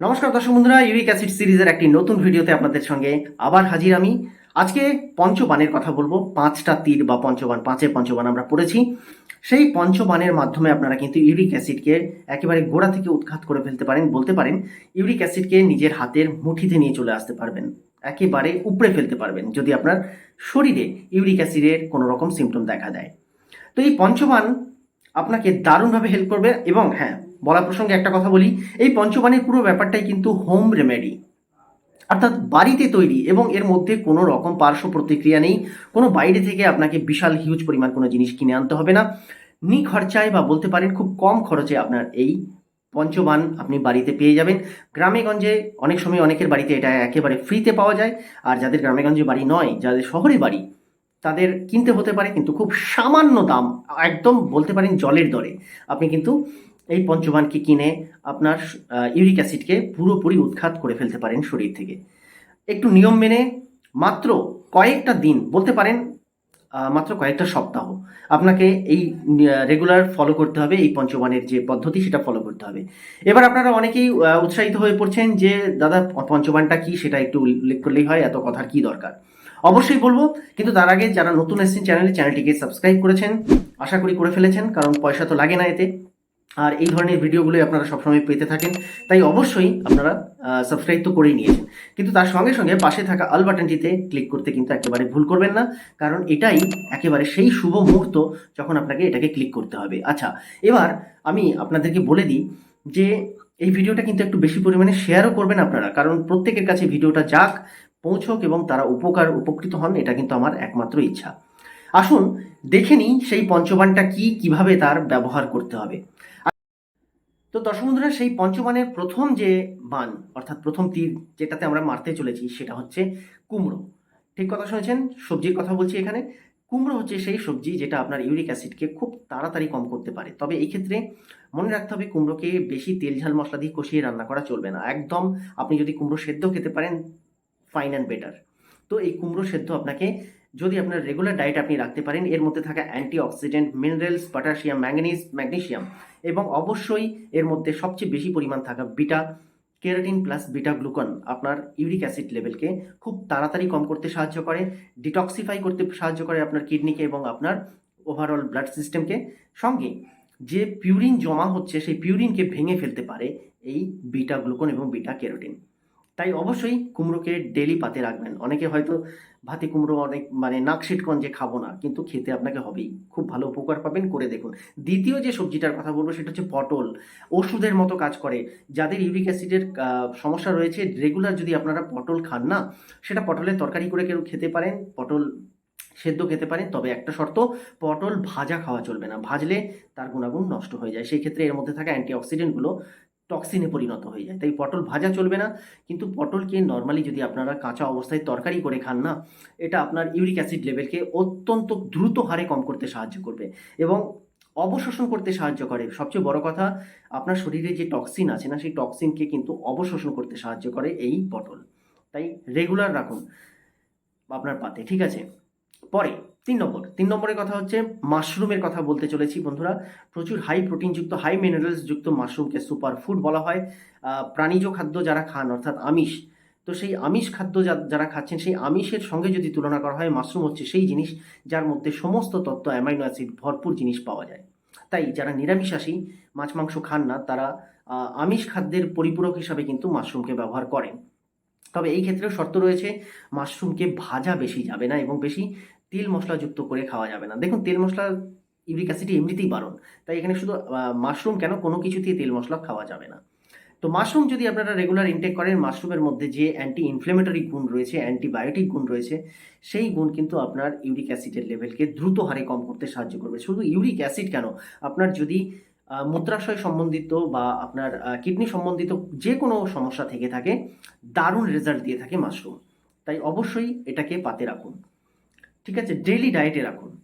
নমস্কার, দর্শক বন্ধুরা, ইউরিক অ্যাসিড সিরিজের একটি নতুন ভিডিওতে আপনাদের সঙ্গে আবার হাজির আমি। আজকে পঞ্চবানের কথা বলব, পাঁচটা তীর বা পঞ্চবান, পাঁচের পঞ্চবান আমরা পড়েছি। সেই পঞ্চবানের মাধ্যমে আপনারা কিন্তু ইউরিক অ্যাসিডকে একেবারে গোড়া থেকে উৎখাত করে ফেলতে পারেন, বলতে পারেন, ইউরিক অ্যাসিডকে নিজের হাতের মুঠিতে নিয়ে চলে আসতে পারবেন। একেবারে উপড়ে ফেলতে পারবেন, যদি আপনার শরীরে ইউরিক অ্যাসিডের কোনো রকম সিমটম দেখা দেয়। তো এই পঞ্চবান আপনাকে দারুণভাবে হেল্প করবে এবং হ্যাঁ বলা প্রসঙ্গে একটা কথা বলি, এই পঞ্চবানের পুরো ব্যাপারটাই কিন্তু হোম রেমেডি। অর্থাৎ বাড়িতে তৈরি এবং এর মধ্যে কোনো রকম পার্শ্ব প্রতিক্রিয়া নেই, কোনো বাইরে থেকে আপনাকে বিশাল হিউজ পরিমাণ কোনো জিনিস কিনে আনতে হবে না। নি খরচায় বা বলতে পারেন খুব কম খরচে আপনার এই পঞ্চবান আপনি বাড়িতে পেয়ে যাবেন। গ্রামে গঞ্জে অনেক সময় অনেকের বাড়িতে এটা একেবারে ফ্রিতে পাওয়া যায়, আর যাদের গ্রামে গঞ্জে বাড়ি নয়, যাদের শহরে বাড়ি, তাদের কিনতে হতে পারে কিন্তু খুব সামান্য দাম, একদম বলতে পারেন জলের দরে। আপনি কিন্তু এই পঞ্চবানকে কিনে আপনার ইউরিক অ্যাসিডকে পুরোপুরি উৎখাত করে ফেলতে পারেন শরীর থেকে। একটু নিয়ম মেনে মাত্র কয়েকটা দিন, বলতে পারেন মাত্র কয়েকটা সপ্তাহ আপনাকে এই রেগুলার ফলো করতে হবে, এই পঞ্চবানের যে পদ্ধতি সেটা ফলো করতে হবে। এবার আপনারা অনেকেই উৎসাহিত হয়ে পড়ছেন যে, দাদা, পঞ্চবানটা কি? সেটা একটু উল্লেখ করলেই হয়, এত কথার কি দরকার? অবশ্যই বলব, কিন্তু তার আগে যারা নতুন এসেছেন চ্যানেলে চ্যানেলটিকে সাবস্ক্রাইব করেছেন, আশা করি করে ফেলেছেন, কারণ পয়সা তো লাগে না এতে। আর এই ধরনের ভিডিওগুলোই আপনারা সবসময় পেতে থাকেন। তাই অবশ্যই আপনারা সাবস্ক্রাইব তো করেই নিয়েছেন। কিন্তু তার সঙ্গে সঙ্গে পাশে থাকা আল বাটনটিতে ক্লিক করতে কিন্তু একেবারে ভুল করবেন না, কারণ এটাই একেবারে সেই শুভ মুহূর্ত যখন আপনাকে এটাকে ক্লিক করতে হবে। আচ্ছা এবার আমি আপনাদেরকে বলে দিই যে এই ভিডিওটা কিন্তু একটু বেশি পরিমাণে শেয়ারও করবেন আপনারা, কারণ প্রত্যেকের কাছে ভিডিওটা যাক, পৌঁছক এবং তারা উপকার, উপকৃত হন, এটা কিন্তু আমার একমাত্র ইচ্ছা। আসুন দেখে নিই সেই পঞ্চবানটা কি, কীভাবে তার ব্যবহার করতে হবে। তো দর্শক বন্ধুরা, সেই পঞ্চবানের প্রথম যে বান, অর্থাৎ প্রথম তীর যেটাতে আমরা মারতে চলেছি, সেটা হচ্ছে কুমড়ো। ঠিক কথা শুনেছেন? সবজির কথা বলছি এখানে। কুমড়ো হচ্ছে সেই সবজি যেটা আপনার ইউরিক অ্যাসিডকে খুব তাড়াতাড়ি কম করতে পারে। তবে এই ক্ষেত্রে মনে রাখতে হবে, কুমড়োকে বেশি তেল ঝাল মশলা দিয়ে কষিয়ে রান্না করা চলবে না। একদম আপনি যদি কুমড়ো সেদ্ধ খেতে পারেন, ফাইন অ্যান্ড বেটার। তো এই কুমড়ো সেদ্ধ আপনাকে যদি আপনার রেগুলার ডায়েট আপনি রাখতে পারেন, এর মধ্যে থাকা antioxidant minerals potassium manganese magnesium এবং অবশ্যই এর মধ্যে সবচেয়ে বেশি পরিমাণ থাকা beta carotene plus beta glucan আপনার ইউরিক অ্যাসিড লেভেলকে খুব তাড়াতাড়ি কম করতে সাহায্য করে ডিটক্সিফাই করতে সাহায্য করে আপনার কিডনিকে এবং আপনার ওভারঅল ব্লাড সিস্টেমকে সঙ্গে যে পিউরিন জমা হচ্ছে, সেই পিউরিনকে ভেঙে ফেলতে পারে এই বিটা গ্লুকন এবং বিটা কেরোটিন তাই অবশ্যই কুমড়োকে ডেলি পাতে রাখবেন। অনেকে হয়তো ভাতে কুমড়ো অনেক মানে নাক সিটকন যে খাব না, কিন্তু খেতে আপনাকে হবেই। খুব ভালো উপকার পাবেন, করে দেখুন। দ্বিতীয় যে সবজিটার কথা বলব, সেটা হচ্ছে পটল। ওষুধের মতো কাজ করে। যাদের ইউরিক অ্যাসিডের সমস্যা রয়েছে রেগুলার যদি আপনারা পটল খান না, সেটা পটলের তরকারি করে কেউ খেতে পারেন, পটল সেদ্ধ খেতে পারেন, তবে একটা শর্ত, পটল ভাজা খাওয়া চলবে না। ভাজলে তার গুণাগুণ নষ্ট হয়ে যায়। সেই ক্ষেত্রে এর মধ্যে থাকা অ্যান্টিঅক্সিডেন্টগুলো টক্সিনে পরিণত হয়ে যায়। তাই পটল ভাজা চলবে না, কিন্তু পটলকে নর্মালি যদি আপনারা কাঁচা অবস্থায় তরকারি করে খান না, এটা আপনার ইউরিক অ্যাসিড লেভেলকে অত্যন্ত দ্রুত হারে কম করতে সাহায্য করবে এবং অবশোষণ করতে সাহায্য করে। সবচেয়ে বড় কথা, আপনার শরীরে যে টক্সিন আছে না, সেই টক্সিনকে কিন্তু অবশোষণ করতে সাহায্য করে এই পটল। তাই রেগুলার রাখুন আপনার পাতে, ঠিক আছে? পরে তিন নম্বর। তিন নম্বরের কথা হচ্ছে মাশরুমের কথা বলতে চলেছি বন্ধুরা। প্রচুর হাই প্রোটিনযুক্ত হাই মিনারেলস যুক্ত মাশরুমকে সুপার ফুড বলা হয়। প্রাণীজ খাদ্য যারা খান, অর্থাৎ আমিষ, তো সেই আমিষ খাদ্য যারা খাচ্ছেন, সেই আমিষের সঙ্গে যদি তুলনা করা হয়, মাশরুম হচ্ছে সেই জিনিস যার মধ্যে সমস্ত তত্ত্ব অ্যামাইনো অ্যাসিড ভরপুর জিনিস পাওয়া যায়। তাই যারা নিরামিষাশী, মাছ মাংস খান না, তারা আমিষ খাদ্যের পরিপূরক হিসাবে কিন্তু মাশরুমকে ব্যবহার করেন। তবে এই ক্ষেত্রেও শর্ত রয়েছে, মাশরুমকে ভাজা বেশি যাবে না এবং বেশি তেল মশলাযুক্ত করে খাওয়া যাবে না। দেখুন, তেল মশলা, ইউরিক অ্যাসিড এমনিতেই বারণ। তাই এখানে শুধু মাশরুম কেন কোনো কিছুতেই তেল মশলা খাওয়া যাবে না। তো মাশরুম যদি আপনারা রেগুলার ইনটেক করেন, মাশরুমের মধ্যে যে অ্যান্টি ইনফ্লেমেটরি গুণ রয়েছে অ্যান্টিবায়োটিক গুণ রয়েছে, সেই গুণ কিন্তু আপনার ইউরিক অ্যাসিডের লেভেলকে দ্রুত হারে কম করতে সাহায্য করবে। শুধু ইউরিক অ্যাসিড কেন, আপনার যদি মূত্রাশয় সম্বন্ধিত বা আপনার কিডনি সম্বন্ধিত যে কোনো সমস্যা থেকে থাকে, দারুণ রেজাল্ট দিয়ে থাকে মাশরুম। তাই অবশ্যই এটাকে পাতে রাখুন। ঠিক আছে ডেইলি ডায়েটে রাখুন।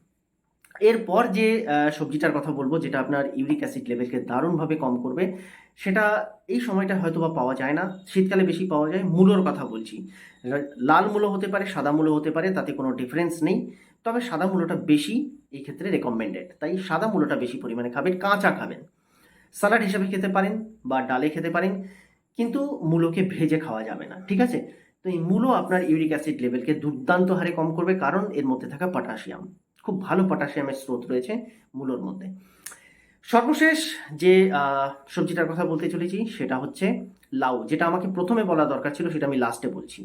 এরপর যে সবজিটার কথা বলব, যেটা আপনার ইউরিক অ্যাসিড লেভেলকে দারুণভাবে কম করবে, সেটা এই সময়টা হয়তো বা পাওয়া যায় না। শীতকালে বেশি পাওয়া যায়, মূলোর কথা বলছি। লাল মূলো হতে পারে, সাদা মূলো হতে পারে, তাতে কোনো ডিফারেন্স নেই। তবে সাদা মূলোটা বেশি এই ক্ষেত্রে রেকমেন্ডেড তাই সাদা মূলোটা বেশি পরিমাণে খাবেন, কাঁচা খাবেন। স্যালাড হিসেবে খেতে পারেন বা ডালে খেতে পারেন, কিন্তু মূলোকে ভেজে খাওয়া যাবে না, ঠিক আছে? তো এই মূলো আপনার ইউরিক অ্যাসিড লেভেলকে দুর্দান্ত হারে কম করবে, কারণ এর মধ্যে থাকা পটাশিয়াম খুব ভালো পটাশিয়ামের স্রোত রয়েছে মূলোর মধ্যে। সর্বশেষ যে সবজিটার কথা বলতে চলেছি, সেটা হচ্ছে লাউ। যেটা আমাকে প্রথমে বলা দরকার ছিল, সেটা আমি লাস্টে বলছি।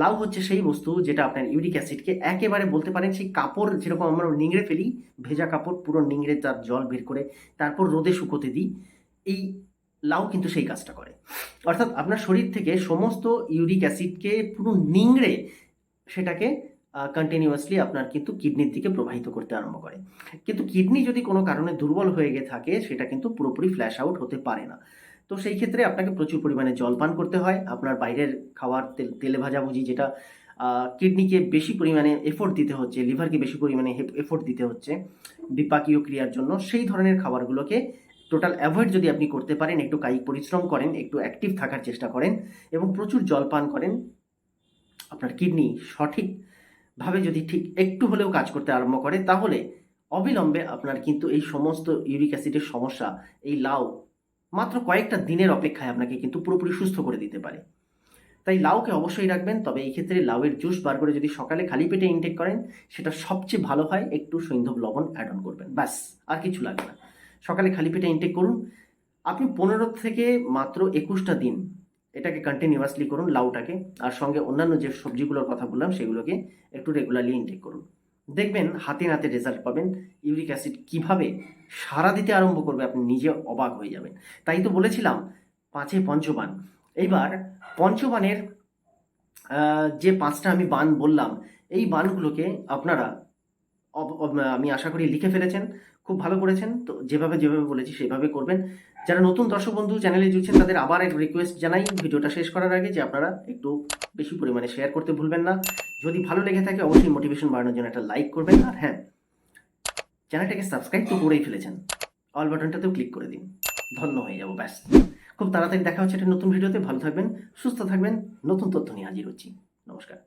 লাউ হচ্ছে সেই বস্তু যেটা আপনার ইউরিক অ্যাসিডকে একেবারে বলতে পারেন সেই কাপড় যেরকম আমরা নিংড়ে ফেলি, ভেজা কাপড়, পুরো নিংড়ে তার জল বের করে তারপর রোদে শুকোতে দিই, এই লাউ কিন্তু সেই কাজটা করে। অর্থাৎ আপনার শরীর থেকে সমস্ত ইউরিক অ্যাসিডকে পুরো নিংড়ে সেটাকে কন্টিনিউয়াসলি আপনার কিন্তু কিডনির দিকে প্রবাহিত করতে আরম্ভ করে। কিন্তু কিডনি যদি কোনো কারণে দুর্বল হয়ে গিয়ে থাকে, সেটা কিন্তু পুরোপুরি ফ্ল্যাশ আউট হতে পারে না। তো সেই ক্ষেত্রে আপনাকে প্রচুর পরিমাণে জল পান করতে হয়। আপনার বাইরের খাওয়ার তেল, তেলে ভাজাভুজি যেটা কিডনিকে বেশি পরিমাণে এফোর্ট দিতে হচ্ছে, লিভারকে বেশি পরিমাণে এফোর্ট দিতে হচ্ছে বিপাকীয় ক্রিয়ার জন্য। সেই ধরনের খাবারগুলোকে টোটাল অ্যাভয়েড যদি আপনি করতে পারেন, একটু কায়িক পরিশ্রম করেন, একটু অ্যাক্টিভ থাকার চেষ্টা করেন এবং প্রচুর জল পান করেন, আপনার কিডনি সঠিকভাবে যদি ঠিক একটু হলেও কাজ করতে আরম্ভ করে, তাহলে অবিলম্বে আপনার কিন্তু এই সমস্ত ইউরিক অ্যাসিডের সমস্যা, এই লাউ মাত্র কয়েকটা দিনের অপেক্ষায় আপনাকে কিন্তু পুরোপুরি সুস্থ করে দিতে পারে। তাই লাউকে অবশ্যই রাখবেন, তবে এই ক্ষেত্রে লাউয়ের জুস বার করে যদি সকালে খালি পেটে ইনটেক করেন, সেটা সবচেয়ে ভালো হয়, একটু সৈন্ধব লবণ অ্যাড অন করবেন, ব্যাস, আর কিছু লাগবে না। সকালে খালি পেটে ইনটেক করুন। আপনি পনেরো থেকে মাত্র একুশটা দিন এটাকে কন্টিনিউয়াসলি করুন, লাউটাকে, আর সঙ্গে অন্যান্য যে সবজিগুলোর কথা বললাম, সেগুলোকে একটু রেগুলারলি ইনটেক করুন। দেখবেন হাতে নাতে রেজাল্ট পাবেন। ইউরিক অ্যাসিড কীভাবে সারা দিতে আরম্ভ করবে আপনি নিজে অবাক হয়ে যাবেন। তাই তো বলেছিলাম, পাঁচে পঞ্চবান। এইবার পঞ্চবানের যে পাঁচটা আমি বান বললাম, এই বানগুলোকে আপনারা আমি আশা করি লিখে ফেলেছেন, খুব ভালো করেছেন। তো যেভাবে যেভাবে বলেছি সেভাবে করবেন। যারা নতুন দর্শক বন্ধু চ্যানেলে জুড়ছেন তাদের আবার এক রিকোয়েস্ট জানাই। ভিডিওটা শেষ করার আগে যে আপনারা একটু বেশি পরিমাণে শেয়ার করতে ভুলবেন না। যদি ভালো লেগে থাকে, অবশ্যই মোটিভেশন বাড়ানোর জন্য একটা লাইক করবেন। আর হ্যাঁ চ্যানেলটাকে সাবস্ক্রাইব তো করেই ফেলেছেন। অল বাটনটাতেও ক্লিক করে দিন। ধন্য হয়ে যাব, ব্যাস। খুব তাড়াতাড়ি দেখা হচ্ছে একটা নতুন ভিডিওতে ভালো থাকবেন, সুস্থ থাকবেন। নতুন তথ্য নিয়ে হাজির হচ্ছি। নমস্কার।